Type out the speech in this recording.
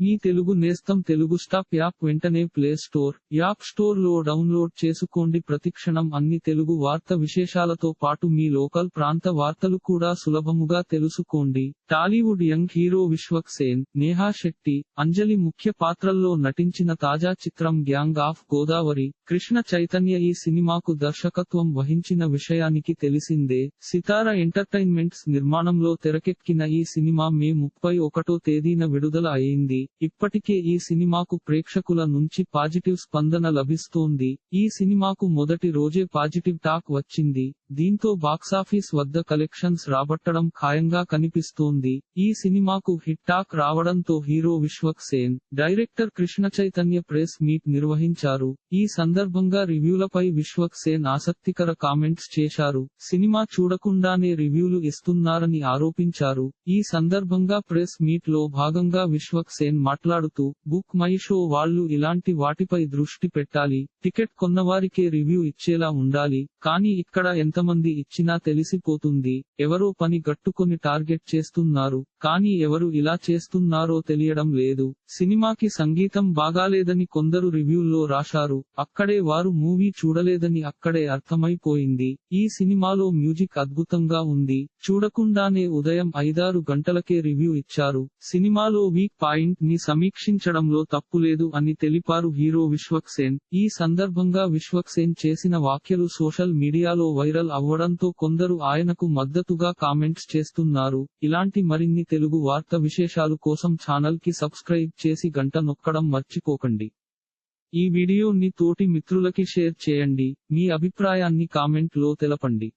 మీ తెలుగు నేస్తం Telugu stop app వెంటనే play store app స్టోర్లో డౌన్లోడ్ చేసుకోండి. ప్రతిక్షణం అన్ని తెలుగు వార్త విశేషాలతో పాటు మీ లోకల్ ప్రాంత వార్తలు కూడా సులభముగా తెలుసుకోండి. టాలీవుడ్ యంగ్ హీరో విశ్వక్ సేన్ నేహా శెట్టి అంజలి ముఖ్య పాత్రల్లో నటించిన తాజా చిత్రం గ్యాంగ్ ఆఫ్ గోదావరి కృష్ణ చైతన్య ఈ సినిమాకు దర్శకత్వం వహించిన విషయానికి తెలిసిందే. సితార ఎంటర్టైన్మెంట్స్ నిర్మాణంలో తెరకెక్కిన ఈ సినిమా మే ముప్పై ఒకటో తేదీన విడుదల అయింది. ఇప్పటికే ఈ సినిమాకు ప్రేక్షకుల నుంచి పాజిటివ్ స్పందన లభిస్తోంది. ఈ సినిమాకు మొదటి రోజే పాజిటివ్ టాక్ వచ్చింది. దీంతో బాక్సాఫీస్ వద్ద కలెక్షన్స్ రాబట్టడం ఖాయంగా కనిపిస్తోంది. ఈ సినిమాకు హిట్ టాక్ రావడంతో hero Vishwak Sen director Krishna Chaitanya press meet నిర్వహించారు. ఈ సందర్భంగా రివ్యూలపై విశ్వక్ సేన్ ఆసక్తికర కామెంట్స్ చేశారు. సినిమా చూడకుండానే రివ్యూలు ఇస్తున్నారని ఆరోపించారు. ఈ సందర్భంగా ప్రెస్ మీట్లో భాగంగా విశ్వక్ సేన్ మాట్లాడుతూ బుక్ మై షో వాళ్ళు ఇలాంటి వాటిపై దృష్టి పెట్టాలి. టికెట్ కొన్నవారికే రివ్యూ ఇచ్చేలా ఉండాలి. కానీ ఇక్కడ ఎంత ఎంతమంది ఇచ్చినా తెలిసిపోతుంది ఎవరో పని గట్టుకొని టార్గెట్ చేస్తున్నారు కానీ ఎవరు ఇలా చేస్తున్నారో తెలియడం లేదు. సినిమాకి సంగీతం బాగాలేదని కొందరు రివ్యూల్లో రాశారు అక్కడే వారు మూవీ చూడలేదని అక్కడే అర్థమైపోయింది. ఈ సినిమాలో మ్యూజిక్ అద్భుతంగా ఉంది చూడకుండానే ఉదయం ఐదారు గంటలకే రివ్యూ ఇచ్చారు. సినిమాలో వీక్ పాయింట్ని సమీక్షించడంలో తప్పులేదు అని తెలిపారు హీరో విశ్వక్సేన్ ఈ సందర్భంగా విశ్వక్సేన్ చేసిన వ్యాఖ్యలు సోషల్ మీడియాలో వైరల్ వైరల్ అవ్వడంతో కొందరు ఆయనకు మద్దతుగా కామెంట్స్ చేస్తున్నారు. ఇలాంటి మరిన్ని తెలుగు వార్త విశేషాలు కోసం ఛానల్కి సబ్స్క్రైబ్ చేసి గంట నొక్కడం మర్చిపోకండి. ఈ వీడియోని తోటి మిత్రులకి షేర్ చేయండి. మీ అభిప్రాయాన్ని కామెంట్లో తెలపండి.